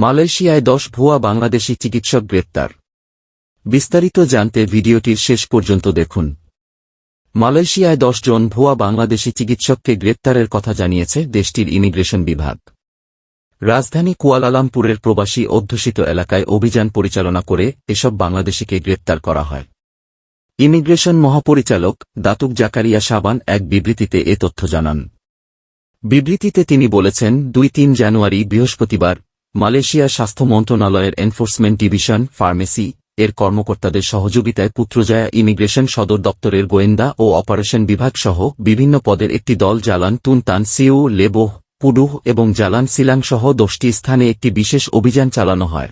মালয়েশিয়ায় দশ ভুয়া বাংলাদেশি চিকিৎসক গ্রেপ্তার। বিস্তারিত জানতে ভিডিওটির শেষ পর্যন্ত দেখুন। মালয়েশিয়ায় জন ভুয়া বাংলাদেশি চিকিৎসককে গ্রেপ্তারের কথা জানিয়েছে দেশটির ইমিগ্রেশন বিভাগ। রাজধানী কুয়ালালামপুরের প্রবাসী অধ্যুষিত এলাকায় অভিযান পরিচালনা করে এসব বাংলাদেশিকে গ্রেপ্তার করা হয়। ইমিগ্রেশন মহাপরিচালক দাতুক জাকারিয়া সাবান এক বিবৃতিতে এ তথ্য জানান। বিবৃতিতে তিনি বলেছেন, দুই তিন জানুয়ারি বৃহস্পতিবার মালয়েশিয়া স্বাস্থ্য মন্ত্রণালয়ের এনফোর্সমেন্ট ডিভিশন, ফার্মেসি। এর কর্মকর্তাদের সহযোগিতায় পুত্রজায়া ইমিগ্রেশন সদর দপ্তরের গোয়েন্দা ও অপারেশন বিভাগ সহ বিভিন্ন পদের একটি দল জালান তুনতান সিউ লেবোহ পুডুহ এবং জালান সিলাং সহ দশটি স্থানে একটি বিশেষ অভিযান চালানো হয়।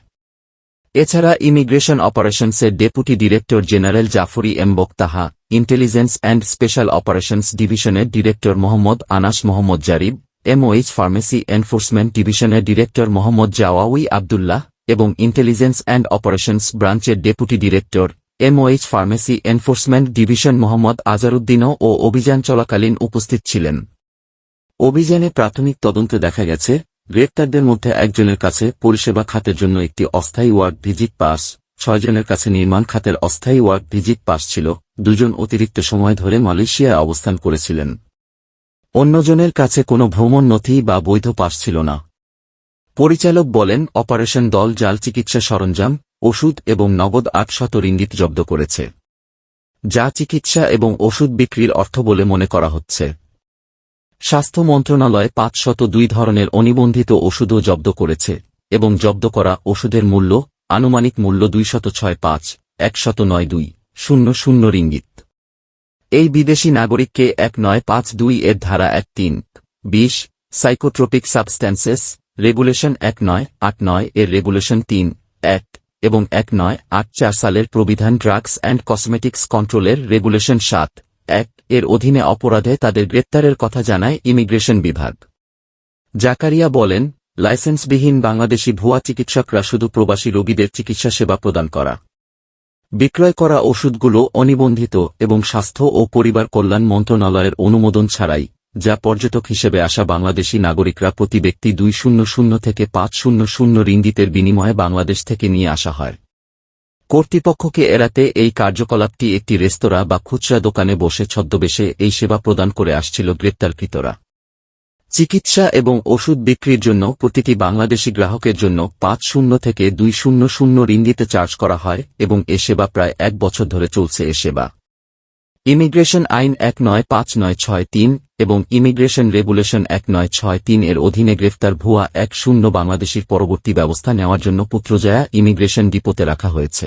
এছাড়া immigration অপারেশনসের deputy director general Jafri M বক্তাহা, intelligence and special operations ডিভিশনের director Mohammad Anas Mohammad Zarib MOH pharmacy enforcement ডিভিশনের ডিরেক্টর মোহাম্মদ জাওয়াউই আবদুল্লাহ এবং ইন্টেলিজেন্স অ্যান্ড অপারেশনস ব্রাঞ্চের deputy director MOH pharmacy enforcement division Mohammad আজারুদ্দিনও ও অভিযান চলাকালীন উপস্থিত ছিলেন। অভিযানে প্রাথমিক তদন্তে দেখা গেছে, গ্রেপ্তারদের মধ্যে একজনের কাছে পরিষেবা খাতের জন্য একটি অস্থায়ী ওয়ার্ক ভিজিট পাস, ছয়জনের কাছে নির্মাণ খাতের অস্থায়ী ওয়ার্ক ভিজিট পাস ছিল, দুজন অতিরিক্ত সময় ধরে মালয়েশিয়ায় অবস্থান করেছিলেন। অন্যজনের কাছে কোনো ভ্রমণ নথি বা বৈধ পাস ছিল না। পরিচালক বলেন, অপারেশন দল জাল চিকিৎসা সরঞ্জাম, ওষুধ এবং নগদ আটশত রিঙ্গিত জব্দ করেছে। যা চিকিৎসা এবং ওষুধ বিক্রির অর্থ বলে মনে করা হচ্ছে। স্বাস্থ্য মন্ত্রণালয় পাঁচশত দুই ধরনের অনিবন্ধিত ওষুধও জব্দ করেছে এবং জব্দ করা ওষুধের মূল্য আনুমানিক মূল্য দুইশত ছয় পাঁচ, একশত নয় দুই, শূন্য শূন্য রিঙ্গিত। এই বিদেশি নাগরিককে এক নয় পাঁচ দুই এর ধারা এক তিন, বিশ সাইকোট্রোপিক সাবস্ট্যান্সেস রেগুলেশন এক নয় আট নয় এর রেগুলেশন তিন, এক, এবং এক নয় আট চার সালের প্রবিধান ড্রাগস অ্যান্ড কসমেটিক্স কন্ট্রোলের রেগুলেশন সাত, এক, এর অধীনে অপরাধে তাদের গ্রেপ্তারের কথা জানায় ইমিগ্রেশন বিভাগ। জাকারিয়া বলেন, লাইসেন্সবিহীন বাংলাদেশি ভুয়া চিকিৎসকরা শুধু প্রবাসী রোগীদের চিকিৎসা সেবা প্রদান করা। বিক্রয় করা ওষুধগুলো অনিবন্ধিত এবং স্বাস্থ্য ও পরিবার কল্যাণ মন্ত্রণালয়ের অনুমোদন ছাড়াই, যা পর্যটক হিসেবে আসা বাংলাদেশি নাগরিকরা প্রতি ব্যক্তি দুই শূন্য শূন্য থেকে পাঁচ শূন্য শূন্য রিঙ্গিতের বিনিময়ে বাংলাদেশ থেকে নিয়ে আসা হয়। কর্তৃপক্ষকে এড়াতে এই কার্যকলাপটি একটি রেস্তোরাঁ বা খুচরা দোকানে বসে ছদ্মবেশে এই সেবা প্রদান করে আসছিল গ্রেপ্তারকৃতরা। চিকিৎসা এবং ওষুধ বিক্রির জন্য প্রতিটি বাংলাদেশি গ্রাহকের জন্য পাঁচ শূন্য থেকে দুই শূন্য শূন্য রিঙ্গিতে চার্জ করা হয় এবং এ সেবা প্রায় এক বছর ধরে চলছে এ সেবা। ইমিগ্রেশন আইন এক নয় পাঁচ নয় ছয় তিন এবং ইমিগ্রেশন রেগুলেশন এক নয় ছয় তিন এর অধীনে গ্রেফতার ভুয়া এক শূন্য বাংলাদেশির পরবর্তী ব্যবস্থা নেওয়ার জন্য পুত্রজয়া ইমিগ্রেশন ডিপোতে রাখা হয়েছে।